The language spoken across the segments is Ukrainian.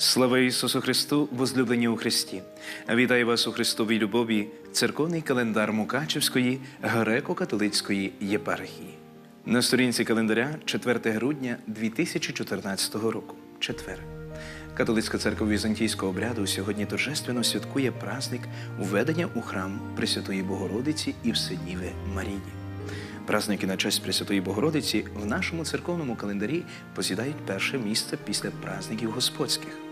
Слава Ісусу Христу, возлюблені у Христі! Вітаю вас у Христовій любові, церковний календар Мукачевської греко-католицької єпархії. На сторінці календаря 4 грудня 2014 року. Четвер. Католицька церква Візантійського обряду сьогодні торжественно святкує праздник введення у храм Пресвятої Богородиці і Вседніви Марії. Праздники на честь Пресвятої Богородиці в нашому церковному календарі посідають перше місце після праздників господських.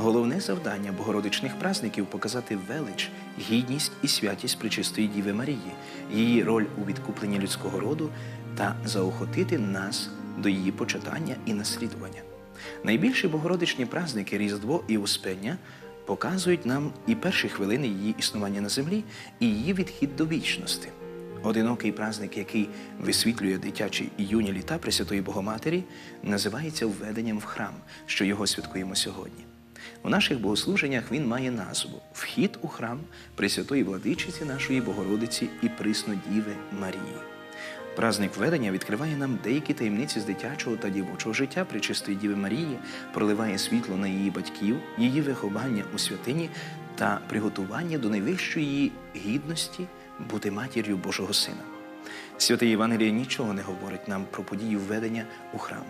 Головне завдання богородичних праздників показати велич, гідність і святість Пречистої Діви Марії, її роль у відкупленні людського роду та заохотити нас до її почитання і наслідування. Найбільші богородичні праздники Різдво і Успення показують нам і перші хвилини її існування на землі, і її відхід до вічності. Одинокий праздник, який висвітлює дитячі і юні літа Пресвятої Богоматері, називається введенням в храм, що його святкуємо сьогодні. У наших богослуженнях він має назву Вхід у храм Пресвятої Владичиці нашої Богородиці і Приснодіви Марії. Праздник введення відкриває нам деякі таємниці з дитячого та дівочого життя Пречистої Діви Марії, проливає світло на її батьків, її виховання у святині та приготування до найвищої гідності бути матір'ю Божого Сина. Святе Євангеліє нічого не говорить нам про подію введення у храм.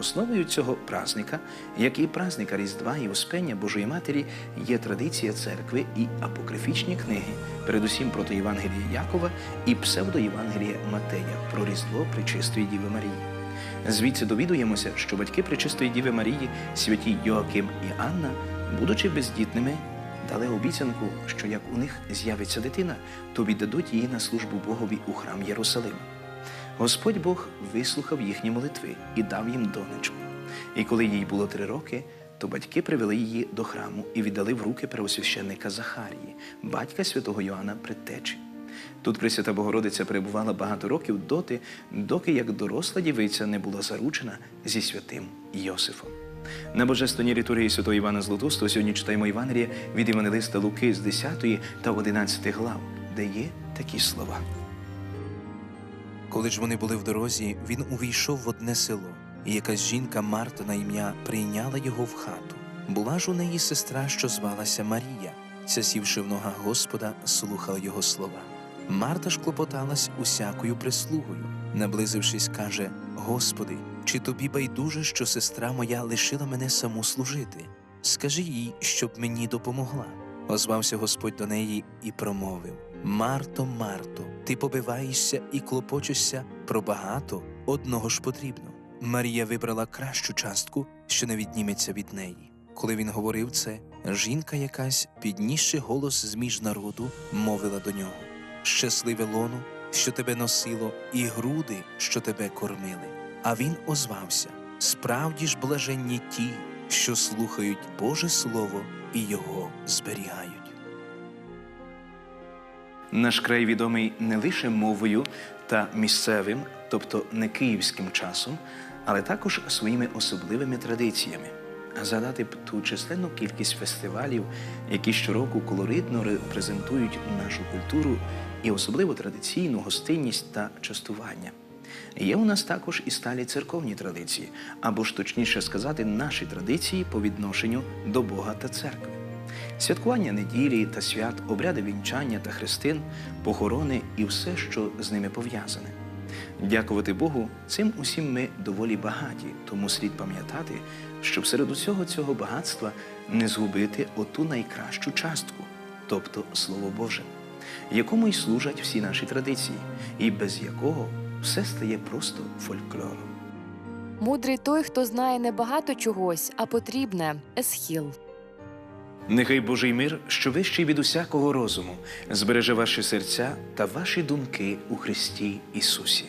Основою цього празника, як і празника Різдва і Успення Божої Матері, є традиція церкви і апокрифічні книги, передусім проти Євангелія Якова і псевдоєвангелія Матея про Різдво Пречистої Діви Марії. Звідси довідуємося, що батьки Пречистої Діви Марії, святі Йоаким і Анна, будучи бездітними, дали обіцянку, що як у них з'явиться дитина, то віддадуть її на службу Богові у храм Єрусалима. Господь Бог вислухав їхні молитви і дав їм донечку. І коли їй було три роки, то батьки привели її до храму і віддали в руки первосвященника Захарії, батька святого Йоанна Предтечі. Тут Пресвята Богородиця перебувала багато років доти, доки як доросла дівиця не була заручена зі святим Йосифом. На божественній літургії святого Івана Златоустого сьогодні читаємо Євангелія від Євангелиста Луки з 10 та 11 глав, де є такі слова. Коли ж вони були в дорозі, він увійшов в одне село, і якась жінка Марта на ім'я прийняла його в хату. Була ж у неї сестра, що звалася Марія. Ця сівши в ногах Господа, слухала його слова. Марта ж клопоталась усякою прислугою. Наблизившись, каже: Господи, чи тобі байдуже, що сестра моя лишила мене саму служити? Скажи їй, щоб мені допомогла. Озвався Господь до неї і промовив: Марто, Марто, ти побиваєшся і клопочешся про багато, одного ж потрібно. Марія вибрала кращу частку, що не відніметься від неї. Коли він говорив це, жінка якась, піднісши голос з між народу, мовила до нього: Щасливе лоно, що тебе носило, і груди, що тебе кормили. А він озвався: Справді ж блаженні ті, що слухають Боже Слово і його зберігають. Наш край відомий не лише мовою та місцевим, тобто не київським часом, але також своїми особливими традиціями. А згадати б ту численну кількість фестивалів, які щороку колоритно репрезентують нашу культуру і особливо традиційну гостинність та частування. Є у нас також і сталі церковні традиції, або ж точніше сказати, наші традиції по відношенню до Бога та церкви. Святкування неділі та свят, обряди вінчання та хрестин, похорони і все, що з ними пов'язане. Дякувати Богу, цим усім ми доволі багаті, тому слід пам'ятати, щоб серед усього цього багатства не згубити оту найкращу частку, тобто Слово Боже, якому й служать всі наші традиції, і без якого все стає просто фольклором. Мудрий той, хто знає не багато чогось, а потрібне есхіл. Нехай Божий мир, що вищий від усякого розуму, збереже ваші серця та ваші думки у Христі Ісусі.